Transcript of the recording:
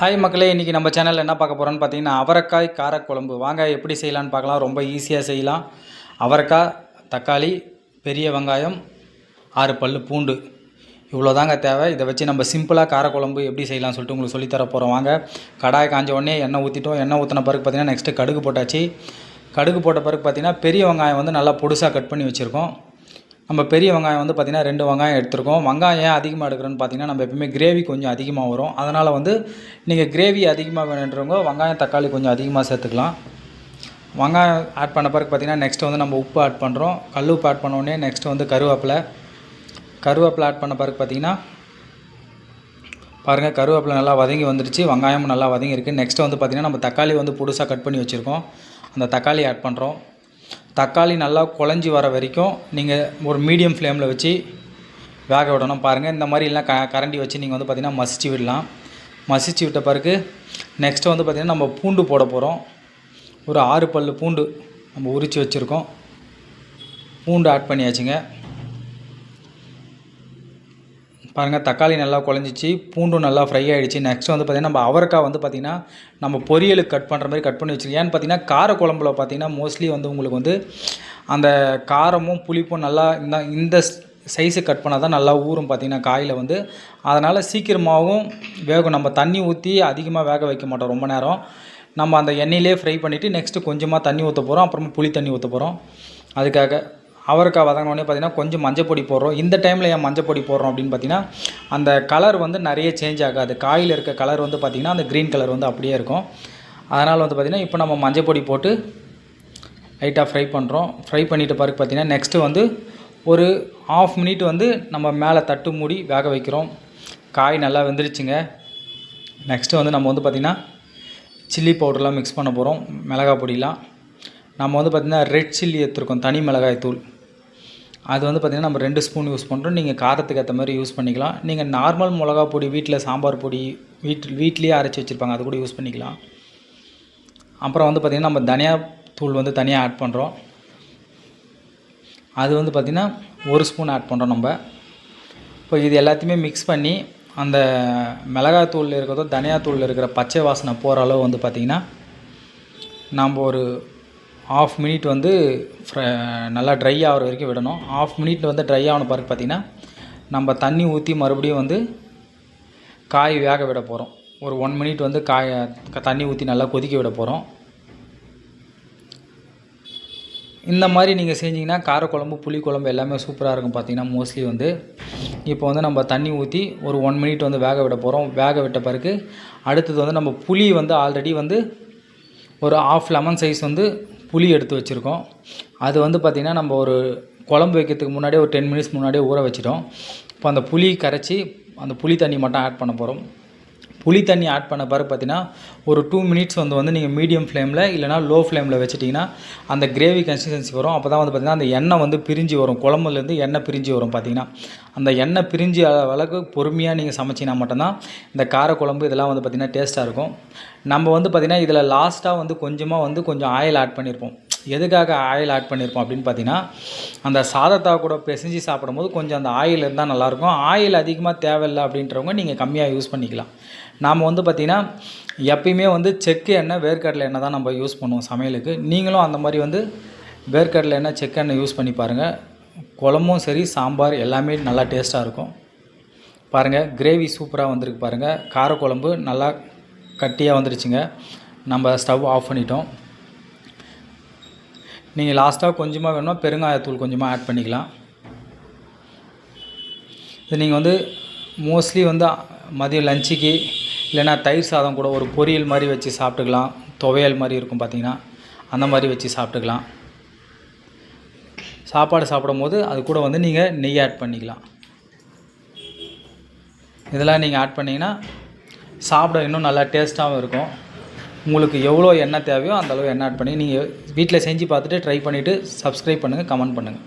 Hi மக்களே இன்றைக்கி நம்ம சேனலில் என்ன பார்க்க போகிறோன்னு பார்த்தீங்கன்னா அவரைக்காய் காரக்குழம்பு. வாங்க எப்படி செய்யலான்னு பார்க்கலாம். ரொம்ப ஈஸியாக செய்யலாம். அவரைக்காய் தக்காளி பெரிய வெங்காயம் ஆறு பல் பூண்டு. இவ்வளோ தாங்க தேவை. இதை வச்சு நம்ம சிம்பிளாக காரக்குழம்பு எப்படி செய்யலாம்னு சொல்லிட்டு உங்களுக்கு சொல்லித்தர போகிறோம் வாங்க கடாய் காஞ்ச உடனே எண்ணெய் ஊற்றிட்டோம் எண்ணெய் ஊற்றின பிறகு பார்த்தீங்கன்னா நெக்ஸ்ட்டு கடுகு போட்டாச்சு. கடுகு போட்ட பிறகு பார்த்தீங்கன்னா பெரிய வெங்காயம் வந்து நல்லா பொடுசாக கட் பண்ணி வச்சுருக்கோம். நம்ம பெரிய வெங்காயம் வந்து பார்த்திங்கன்னா ரெண்டு வெங்காயம் எடுத்துருக்கோம். வெங்காயம் ஏன் அதிகமாக எடுக்கிறோன்னு பார்த்தீங்கன்னா நம்ம எப்பவுமே கிரேவி கொஞ்சம் அதிகமாக வரும். அதனால் வந்து நீங்கள் கிரேவி அதிகமாக வேணுன்றவங்க வெங்காயம் தக்காளி கொஞ்சம் அதிகமாக சேர்த்துக்கலாம். வெங்காயம் ஆட் பண்ண பிறகு பார்த்திங்கன்னா நெக்ஸ்ட் வந்து நம்ம உப்பு ஆட் பண்ணுறோம் கல் உப்பு ஆட் பண்ணோடனே நெக்ஸ்ட்டு நெக்ஸ்ட் வந்து கருவேப்பிலை. கருவேப்பிலை ஆட் பண்ண பிறகு பார்த்திங்கன்னா பாருங்கள் கருவேப்பிலை நல்லா வதங்கி வந்துடுச்சு. வெங்காயமும் நல்லா வதங்கி இருக்குது நெக்ஸ்ட்டு வந்து பார்த்திங்கன்னா நம்ம தக்காளி வந்து புதுசாக கட் பண்ணி வச்சுருக்கோம். அந்த தக்காளி ஆட் பண்ணுறோம் தக்காளி நல்லா குழஞ்சி வர வரைக்கும் நீங்கள் ஒரு மீடியம் ஃப்ளேமில் வச்சு வேக விடணும். பாருங்கள் இந்த மாதிரி எல்லாம் க கரண்டி வச்சு நீங்கள் வந்து பார்த்திங்கன்னா மசிச்சு விடலாம். மசிச்சு விட்ட பிறகு நெக்ஸ்ட்டு வந்து பார்த்திங்கன்னா நம்ம பூண்டு போட போகிறோம் ஒரு ஆறு பல் பூண்டு நம்ம உரித்து வச்சுருக்கோம். பூண்டு ஆட் பண்ணியாச்சுங்க. பாருங்கள் தக்காளி நல்லா குழஞ்சிச்சு பூண்டும் நல்லா ஃப்ரை ஆகிடுச்சு நெக்ஸ்ட் வந்து பார்த்திங்கன்னா நம்ம அவரைக்காய் வந்து பார்த்திங்கன்னா நம்ம பொரியலுக்கு கட் பண்ணுற மாதிரி கட் பண்ணி வச்சுருக்கோம். ஏன்னு பார்த்தீங்கன்னா கார குழம்புல பார்த்திங்கன்னா மோஸ்ட்லி வந்து உங்களுக்கு வந்து அந்த காரமும் புளிப்பும் நல்லா இந்த இந்த சைஸு கட் பண்ணால் தான் நல்லா ஊறும் பார்த்திங்கன்னா காயில் வந்து. அதனால் சீக்கிரமாகவும் வேகும். நம்ம தண்ணி ஊற்றி அதிகமாக வேக வைக்க மாட்டோம் ரொம்ப நேரம். நம்ம அந்த எண்ணெயிலே ஃப்ரை பண்ணிவிட்டு நெக்ஸ்ட்டு கொஞ்சமாக தண்ணி ஊற்ற போகிறோம் அப்புறமா புளி தண்ணி ஊற்ற போகிறோம் அதுக்காக அவரைக்காய் வதங்கினோடனே பார்த்திங்கன்னா கொஞ்சம் மஞ்சள் பொடி போடுறோம். இந்த டைமில் ஏன் மஞ்சள் பொடி போடுறோம் அப்படின்னு பார்த்தீங்கன்னா அந்த கலர் வந்து நிறைய சேஞ்ச் ஆகாது. காயில் இருக்க கலர் வந்து பார்த்திங்கன்னா அந்த க்ரீன் கலர் வந்து அப்படியே இருக்கும். அதனால் வந்து பார்த்திங்கன்னா இப்போ நம்ம மஞ்சள் பொடி போட்டு லைட்டாக ஃப்ரை பண்ணுறோம் ஃப்ரை பண்ணிவிட்டு பிறகு பார்த்திங்கன்னா நெக்ஸ்ட்டு வந்து ஒரு ஆஃப் மினிட் வந்து நம்ம மேலே தட்டு மூடி வேக வைக்கிறோம். காய் நல்லா வெந்துருச்சுங்க. நெக்ஸ்ட்டு வந்து நம்ம வந்து பார்த்திங்கன்னா சில்லி பவுடர்லாம் மிக்ஸ் பண்ண போகிறோம் மிளகாய் பொடிலாம். நம்ம வந்து பார்த்திங்கன்னா ரெட் சில்லி எடுத்துருக்கோம். தனி மிளகாய் தூள். அது வந்து பார்த்திங்கன்னா நம்ம ரெண்டு ஸ்பூன் யூஸ் பண்ணுறோம் நீங்கள் காரத்துக்கு ஏற்ற மாதிரி யூஸ் பண்ணிக்கலாம். நீங்கள் நார்மல் மிளகா பொடி வீட்டில் சாம்பார் பொடி வீட்டில் வீட்லேயே அரைச்சி வச்சுருப்பாங்க. அது கூட யூஸ் பண்ணிக்கலாம். அப்புறம் வந்து பார்த்திங்கன்னா நம்ம தனியா தூள் வந்து தனியாக ஆட் பண்ணுறோம் அது வந்து பார்த்திங்கன்னா ஒரு ஸ்பூன் ஆட் பண்ணுறோம் நம்ம. இப்போ இது எல்லாத்தையுமே மிக்ஸ் பண்ணி அந்த மிளகாத்தூளில் இருக்கிறதோ தனியாத்தூளில் இருக்கிற பச்சை வாசனை போகிற அளவு வந்து பார்த்திங்கன்னா நம்ம ஒரு ஆஃப் மினிட் வந்து நல்லா ட்ரை ஆகிற வரைக்கும் விடணும். ஆஃப் மினிட் வந்து ட்ரை ஆகணும் பிறகு பார்த்திங்கன்னா நம்ம தண்ணி ஊற்றி மறுபடியும் வந்து காய் வேக விட போகிறோம் ஒரு ஒன் மினிட் வந்து காய தண்ணி ஊற்றி நல்லா கொதிக்க விட போகிறோம் இந்த மாதிரி நீங்கள் செஞ்சிங்கன்னா காரக்குழம்பு புளிக்குழம்பு எல்லாமே சூப்பராக இருக்கும் பார்த்திங்கன்னா மோஸ்ட்லி வந்து. இப்போ வந்து நம்ம தண்ணி ஊற்றி ஒரு ஒன் மினிட் வந்து வேக விட போகிறோம் வேக விட்ட பிறகு அடுத்தது வந்து நம்ம புளி வந்து ஆல்ரெடி வந்து ஒரு ஆஃப் லெமன் சைஸ் வந்து புளி எடுத்து வச்சுருக்கோம். அது வந்து பார்த்திங்கன்னா நம்ம ஒரு குழம்பு வைக்கிறதுக்கு முன்னாடியே ஒரு டென் மினிட்ஸ் முன்னாடியே ஊற வச்சிட்டோம். இப்போ அந்த புளி கரைச்சி அந்த புளி தண்ணி மட்டும் ஆட் பண்ண போகிறோம் புளி தண்ணி ஆட் பண்ண பிறகு பார்த்தீங்கன்னா ஒரு டூ மினிட்ஸ் வந்து வந்து நீங்கள் மீடியம் ஃப்ளேமில் இல்லைனா லோ ஃப்ளேமில் வச்சுட்டிங்கன்னா அந்த கிரேவி கன்சிஸ்டன்சி வரும். அப்போ தான் வந்து பார்த்திங்கன்னா அந்த எண்ணெய் வந்து பிரிஞ்சு வரும். குழம்புலேருந்து எண்ணெய் பிரிஞ்சு வரும் பார்த்திங்கன்னா. அந்த எண்ணெய் பிரிஞ்சு அளவுக்கு பொறுமையாக நீங்கள் சமைச்சிங்கன்னா மட்டும்தான் இந்த காரக்குழம்பு இதெல்லாம் வந்து பார்த்திங்கன்னா டேஸ்ட்டாக இருக்கும். நம்ம வந்து பார்த்திங்கன்னா இதில் லாஸ்ட்டாக வந்து கொஞ்சமாக வந்து கொஞ்சம் ஆயில் ஆட் பண்ணியிருப்போம். எதுக்காக ஆயில் ஆட் பண்ணியிருப்போம் அப்படின்னு பார்த்தீங்கன்னா அந்த சாதத்தா கூட பிசைஞ்சு சாப்பிடும்போது கொஞ்சம் அந்த ஆயில் இருந்தால் நல்லாயிருக்கும் ஆயில் அதிகமாக தேவையில்லை அப்படின்றவங்க நீங்கள் கம்மியாக யூஸ் பண்ணிக்கலாம். நாம் வந்து பார்த்திங்கன்னா எப்பயுமே வந்து செக்கு எண்ணெய் வேர்க்கடலை எண்ணெய் தான் நம்ம யூஸ் பண்ணுவோம் சமையலுக்கு. நீங்களும் அந்த மாதிரி வந்து வேர்க்கடலை எண்ணெய் செக்கு எண்ணெய் யூஸ் பண்ணி பாருங்கள் குழம்பும் சரி சாம்பார் எல்லாமே நல்லா டேஸ்ட்டாக இருக்கும். பாருங்கள் கிரேவி சூப்பராக வந்திருக்கு பாருங்கள் காரக்குழம்பு நல்லா கட்டியாக வந்துருச்சுங்க. நம்ம ஸ்டவ் ஆஃப் பண்ணிட்டோம். நீங்கள் லாஸ்ட்டாக கொஞ்சமாக வேணும்னா பெருங்காயத்தூள் கொஞ்சமாக ஆட் பண்ணிக்கலாம். இது நீங்கள் வந்து மோஸ்ட்லி வந்து மதியம் லஞ்சுக்கு இல்லைனா தயிர் சாதம் கூட ஒரு பொரியல் மாதிரி வச்சு சாப்பிட்டுக்கலாம். துவையல் மாதிரி இருக்கும் பார்த்திங்கன்னா அந்த மாதிரி வச்சு சாப்பிட்டுக்கலாம். சாப்பாடு சாப்பிடும் போது அது கூட வந்து நீங்கள் நெய் ஆட் பண்ணிக்கலாம். இதெல்லாம் நீங்கள் ஆட் பண்ணிங்கன்னா சாப்பிட இன்னும் நல்லா டேஸ்ட்டாகவும் இருக்கும். உங்களுக்கு எவ்வளோ எண்ணெய் தேவையோ அந்தளவு எண்ணெய் ஆட் பண்ணி நீங்கள் வீட்டில் செஞ்சு பார்த்துட்டு ட்ரை பண்ணிவிட்டு சப்ஸ்கிரைப் பண்ணுங்கள் கமெண்ட் பண்ணுங்கள்